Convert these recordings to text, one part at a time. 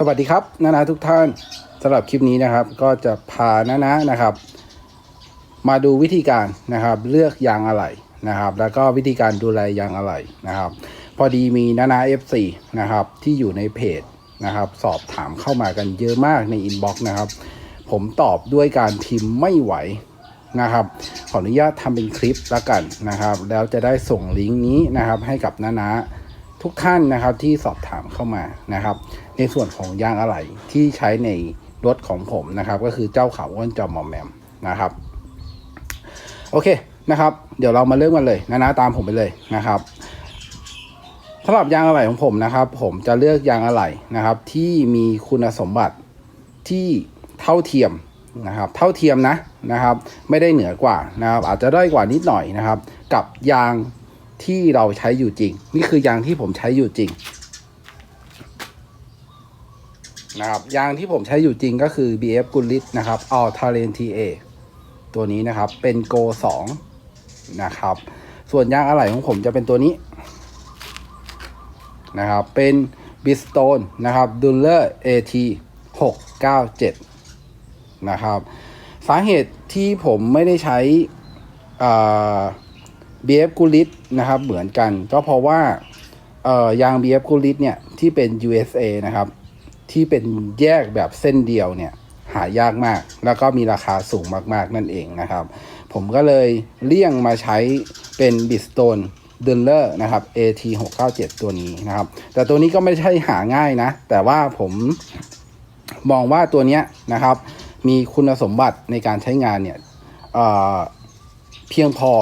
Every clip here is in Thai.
สวัสดีครับนานาทุกท่านสำหรับคลิปนี้นะครับ ก็จะพานานานะครับ มาดูวิธีการนะครับ เลือกยางอะไหล่นะครับ แล้วก็วิธีการดูแลยางอะไหล่นะครับ พอดีมีนานา F4 นะครับ ที่อยู่ในเพจนะครับ สอบถามเข้ามากันเยอะมากในอินบ็อกซ์นะครับ ผมตอบด้วยการพิมพ์ไม่ไหว นะครับ ขออนุญาตทำเป็นคลิปแล้วกันนะครับ แล้วจะได้ส่งลิงก์นี้นะครับให้กับนานาทุกท่านนะครับที่สอบถามเข้ามานะครับ ในส่วนของยางอะไหล่ที่ใช้ในรถของผมนะครับ ก็คือเจ้าขาวอ้วนจอมมอมแมมนะครับ โอเคนะครับ เดี๋ยวเรามาเริ่มกันเลยนะนะตามผมไปเลยนะครับสำหรับยางอะไหล่ของผมนะครับ ผมจะเลือกยางอะไหล่นะครับ ที่มีคุณสมบัติที่เท่าเทียม นะครับเท่าเทียมนะนะครับ ไม่ได้เหนือกว่านะครับ อาจจะด้อยกว่านิดหน่อยนะครับ กับยางที่เราใช้อยู่จริง นี่คือยางที่ผมใช้อยู่จริงนะครับยางที่ผมใช้อยู่จริงก็คือ BF g o o d r i d นะครับ All Terrain TA ตัวนี้นะครับเป็น Go 2นะครับ ส่วนยางอะไหล่ของผมจะเป็นตัวนี้นะครับ เป็น Bridgestone นะครับ Duller AT 697 นะครับ สาเหตุที่ผมไม่ได้ใช้ BF g o o d r i d นะครับเหมือนกันก็เพราะว่าเอ่อยาง BF g o o d r i d เนี่ยที่เป็น USA นะครับ ที่เป็นแยกแบบเส้นเดียวเนี่ยหายากมาก แล้วก็มีราคาสูงมากๆนั่นเองนะครับ ผมก็เลยเลี่ยงมาใช้เป็น b i t s t o n e d u l l e r นะครับ AT 697ตัวนี้นะครับ แต่ตัวนี้ก็ไม่ใช่หาง่ายนะ แต่ว่าผมมองว่าตัวเนี้ยนะครับ มีคุณสมบัติในการใช้งานเนี่ยเเพียงพอ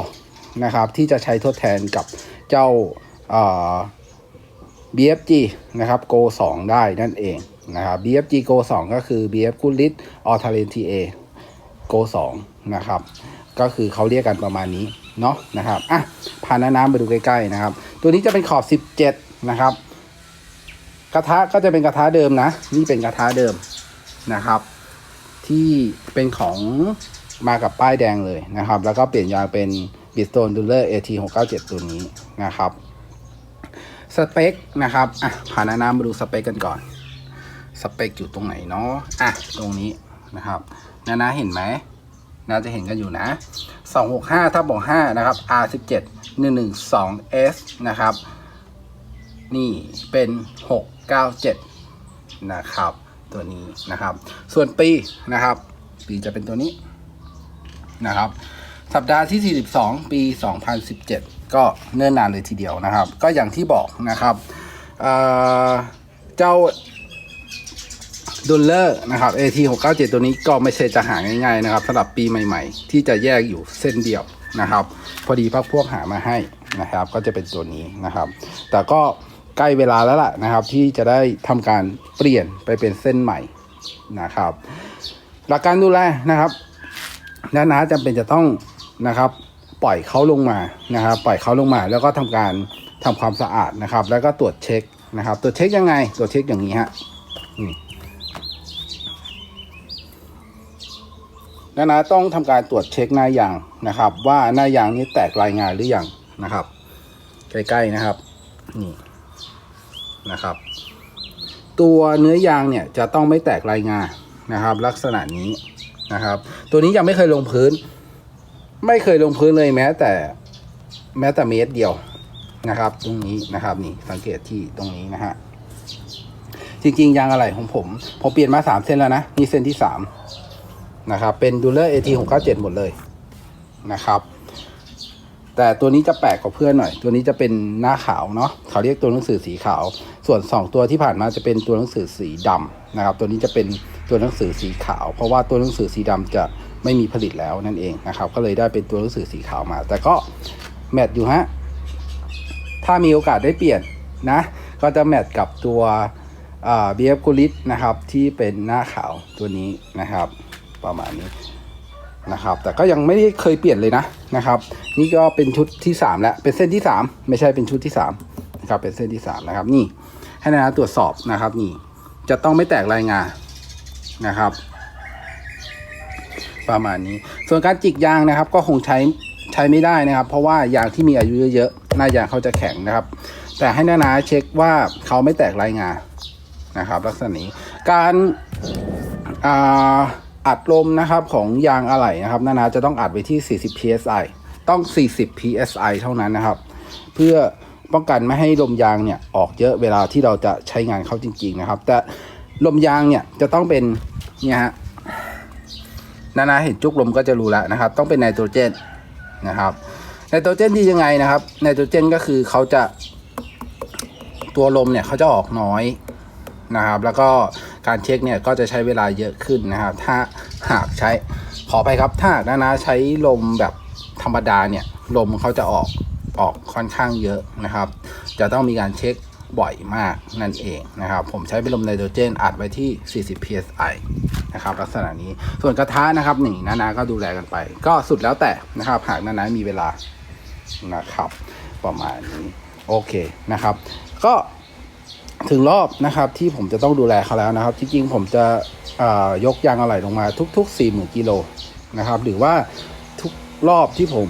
นะครับที่จะใช้ทดแทนกับเจ้า BFG นะครับ Go 2 ได้นั่นเองนะครับ BFG Go 2 ก็คือ BF g o o d r i d All Terrain TA Go 2 นะครับ ก็คือเขาเรียกกันประมาณนี้เนาะนะครับอะพาน้าน้ำมาดูใกล้ๆนะครับ ตัวนี้จะเป็นขอบ 17 นะครับ กระทะก็จะเป็นกระทะเดิมนะ นี่เป็นกระทะเดิมนะครับ ที่เป็นของมากับป้ายแดงเลยนะครับ แล้วก็เปลี่ยนยางเป็น Bristone Duller AT 697ตัวนี้นะครับ สเปคนะครับอะพานานามาดูสเปคกันก่อน สเปคอยู่ตรงไหนเนาะอะตรงนี้นะครับนานาเห็นไหมน่าจะเห็นกันอยู่นะ 265ทับบอก5นะครับ R17 112S นะครับ นี่เป็น 697 นะครับ ตัวนี้นะครับ ส่วนปีนะครับ ปีจะเป็นตัวนี้นะครับ สัปดาห์ที่ 42 ปี 2017 ก็เนิ่นนานเลยทีเดียวนะครับ ก็อย่างที่บอกนะครับเเจ้าดุลเลอร์นะครับ AT 697 ตัวนี้ก็ไม่ใช่จะหาง่ายๆนะครับสำหรับปีใหม่ๆ ที่จะแยกอยู่เส้นเดียวนะครับ พอดีพักพวกหามาให้นะครับ ก็จะเป็นตัวนี้นะครับ แต่ก็ ใกล้เวลาแล้วล่ะนะครับ ที่จะได้ทำการเปลี่ยนไปเป็นเส้นใหม่นะครับ หลักการดูแลนะครับน้านาจำเป็นจะต้องนะครับ ปล่อยเขาลงมานะครับ ปล่อยเขาลงมา แล้วก็ทำการทำความสะอาดนะครับ แล้วก็ตรวจเช็คนะครับ ตรวจเช็คยังไง ตรวจเช็คอย่างนี้ฮะนี่น้านาต้องทำการตรวจเช็คหน้ายางนะครับ ว่าหน้ายางนี้แตกรายงานหรือยังนะครับ ใกล้ๆนะครับนี่ นะครับ ตัวเนื้อยางเนี่ยจะต้องไม่แตกรายงานนะครับ ลักษณะนี้นะครับ ตัวนี้ยังไม่เคยลงพื้น ไม่เคยลงพื้นเลยแม้แต่แม้แต่เมตรเดียวนะครับ ตรงนี้นะครับนี่สังเกตที่ตรงนี้นะฮะจริงๆยางอะไรของผมผมเปลี่ยนมาสามเส้นแล้วนะนี่เส้นที่สามนะครับ เป็นดูเลอร์เอทีหกเก้าเจ็ดหมดเลยนะครับ แต่ตัวนี้จะแปลกกว่าเพื่อนหน่อย ตัวนี้จะเป็นหน้าขาวเนาะเขาเรียกตัวหนังสือสีขาว ส่วน 2 ตัวที่ผ่านมาจะเป็นตัวหนังสือสีดำนะครับ ตัวนี้จะเป็นตัวหนังสือสีขาว เพราะว่าตัวหนังสือสีดำจะไม่มีผลิตแล้วนั่นเองนะครับ ก็เลยได้เป็นตัวหนังสือสีขาวมา แต่ก็แมทอยู่ฮะ ถ้ามีโอกาสได้เปลี่ยนนะ ก็จะแมทกับตัวเบียบกุลิตนะครับที่เป็นหน้าขาวตัวนี้นะครับ ประมาณนี้ นะครับ แต่ก็ยังไม่ได้เคยเปลี่ยนเลยนะนะครับ นี่ก็เป็นชุดที่ 3 แล้ว เป็นเส้นที่ 3 ไม่ใช่เป็นชุดที่3นะครับ เป็นเส้นที่3นะครับ นี่ ให้นะตรวจสอบนะครับ นี่ จะต้องไม่แตกรายงานนะครับ ประมาณนี้ ส่วนการจิกยางนะครับ ก็คงใช้ใช้ไม่ได้นะครับ เพราะว่ายางที่มีอายุเยอะๆหน้ายางเขาจะแข็งนะครับ แต่ให้นานาเช็คว่าเขาไม่แตกลายงานนะครับ ลักษณะนี้ การอ่า อัดลมนะครับของยางอะไหล่นะครับนานาจะต้องอัดไว้ที่ 40 psi ต้อง 40 psi เท่านั้นนะครับ เพื่อป้องกันไม่ให้ลมยางเนี่ยออกเยอะเวลาที่เราจะใช้งานเขาจริง ๆนะครับ แต่ลมยางเนี่ยจะต้องเป็นเนี่ยฮะนานาเห็นจุกลมก็จะรู้แล้วนะครับ ต้องเป็นไนโตรเจนนะครับไนโตรเจนดียังไงนะครับไนโตรเจนก็คือเขาจะตัวลมเนี่ยเขาจะออกน้อยนะครับ แล้วก็ การเช็คเนี่ยก็จะใช้เวลาเยอะขึ้นนะครับ ถ้าหากใช้ขอไปครับ ถ้านานาใช้ลมแบบธรรมดาเนี่ยลมเขาจะออกออกค่อนข้างเยอะนะครับ จะต้องมีการเช็คบ่อยมากนั่นเองนะครับ ผมใช้เป็นลมไนโตรเจนอัดไว้ที่ 40 psi นะครับ ลักษณะนี้ส่วนกระทะนะครับนี่นานาก็ดูแลกันไป ก็สุดแล้วแต่นะครับ หากนานามีเวลานะครับ ประมาณนี้ โอเคนะครับ ก็ ถึงรอบนะครับที่ผมจะต้องดูแลเขาแล้วนะครับ จริงๆผมจะยกยางอะไหล่ลงมาทุก ๆ 4 0,000กิโลนะครับ หรือว่าทุกรอบที่ผม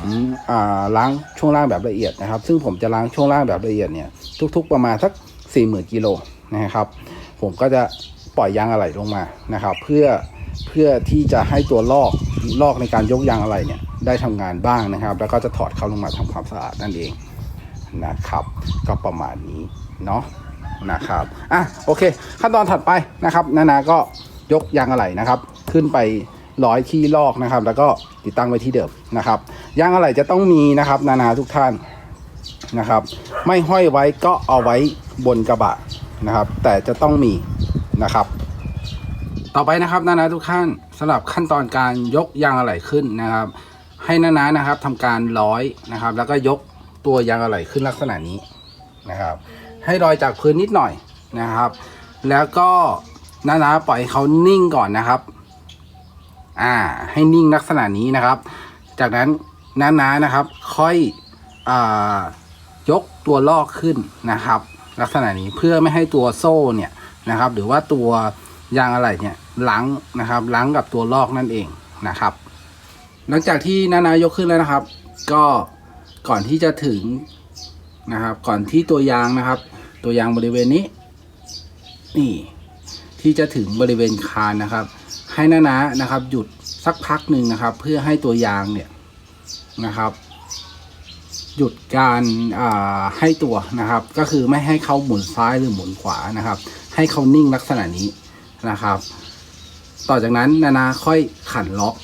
ล้างช่วงล่างแบบละเอียดนะครับ ซึ่งผมจะล้างช่วงล่างแบบละเอียดเนี่ยทุก ๆ ประมาณสัก 40,000กิโลนะครับ ผมก็จะปล่อยยางอะไหล่ลงมานะครับ เพื่อเพื่อที่จะให้ตัวลอกลอกในการยกยางอะไหล่เนี่ยได้ทำงานบ้างนะครับ แล้วก็จะถอดเขาลงมาทำความสะอาดนั่นเองนะครับ ก็ประมาณนี้เนาะ นะครับอะโอเค ขั้นตอนถัดไปนะครับนานาก็ยกยางอะไหล่นะครับ ขึ้นไปร้อยที่ลอกนะครับ แล้วก็ติดตั้งไว้ที่เดิมนะครับยางอะไหล่จะต้องมีนะครับ นานาทุกท่านนะครับ ไม่ห้อยไว้ก็เอาไว้บนกระบะนะครับ แต่จะต้องมีนะครับ ต่อไปนะครับนานาทุกท่านสำหรับขั้นตอนการยกยางอะไหล่ขึ้นนะครับ ให้นานานะครับทำการร้อยนะครับ แล้วก็ยกตัวยางอะไหล่ขึ้นลักษณะนี้นะครับ ให้ลอยจากพื้นนิดหน่อยนะครับ แล้วก็นานาปล่อยเขานิ่งก่อนนะครับ อ่า ให้นิ่งลักษณะนี้นะครับ จากนั้นนานานะครับ ค่อยอ่ายกตัวลอกขึ้นนะครับ ลักษณะนี้เพื่อไม่ให้ตัวโซ่เนี่ยนะครับ หรือว่าตัวยางอะไรเนี่ยล้างนะครับล้างกับตัวลอกนั่นเองนะครับ หลังจากที่นานายกขึ้นแล้วนะครับ ก็ก่อนที่จะถึงนะครับ ก่อนที่ตัวยางนะครับ ตัวยางบริเวณนี้ นี่ ที่จะถึงบริเวณคานนะครับ ให้นานานะครับ หยุดสักพักหนึ่งนะครับ เพื่อให้ตัวยางเนี่ยนะครับ หยุดการให้ตัวนะครับ ก็คือไม่ให้เขาหมุนซ้ายหรือหมุนขวานะครับ ให้เขานิ่งลักษณะนี้นะครับ ต่อจากนั้นนานาค่อยขันล็อก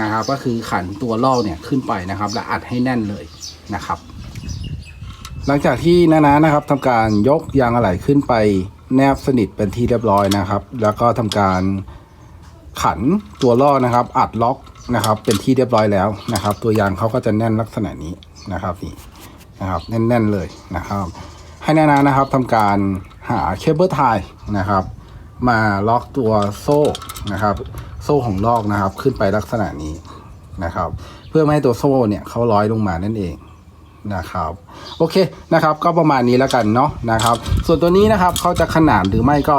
นะครับ ก็คือขันตัวลอกเนี่ยขึ้นไปนะครับ และอัดให้แน่นเลยนะครับ หลังจากที่นานานะครับทำการยกยางอะไหล่ขึ้นไปแนบสนิทเป็นที่เรียบร้อยนะครับ แล้วก็ทำการขันตัวล่อนะครับ อัดล็อกนะครับ เป็นที่เรียบร้อยแล้วนะครับ ตัวยางเขาก็จะแน่นลักษณะนี้นะครับนี่นะครับแน่นๆเลยนะครับ ให้นานานะครับทำการหาเคเบิลไทยนะครับ มาล็อกตัวโซ่นะครับ โซ่ของลอกนะครับขึ้นไปลักษณะนี้นะครับ เพื่อไม่ให้ตัวโซ่เนี่ยเขาร้อยลงมานั่นเอง นะครับ โอเคนะครับ ก็ประมาณนี้แล้วกันเนาะนะครับ ส่วนตัวนี้นะครับเขาจะขนานหรือไม่ก็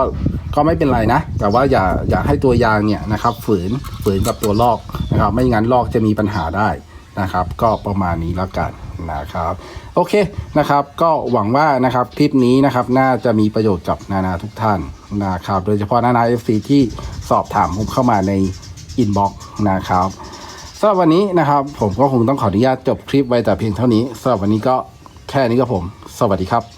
ก็ไม่เป็นไรนะ แต่ว่าอย่าอย่าให้ตัวยางเนี่ยนะครับฝืนฝืนกับตัวลอกนะครับ ไม่งั้นลอกจะมีปัญหาได้นะครับ ก็ประมาณนี้แล้วกันนะครับโอเคนะครับก็หวังว่านะครับคลิปนี้นะครับน่าจะมีประโยชน์กับนานาทุกท่านนะครับ โดยเฉพาะนานา FC ที่สอบถามผมเข้ามาในอินบ็อกซ์นะครับำหรับวันนี้นะครับ ผมก็คงต้องขออนุญาตจบคลิปไว้แต่เพียงเท่านี้สำหรับวันนี้ก็แค่นี้ก็ผม สวัสดีครับ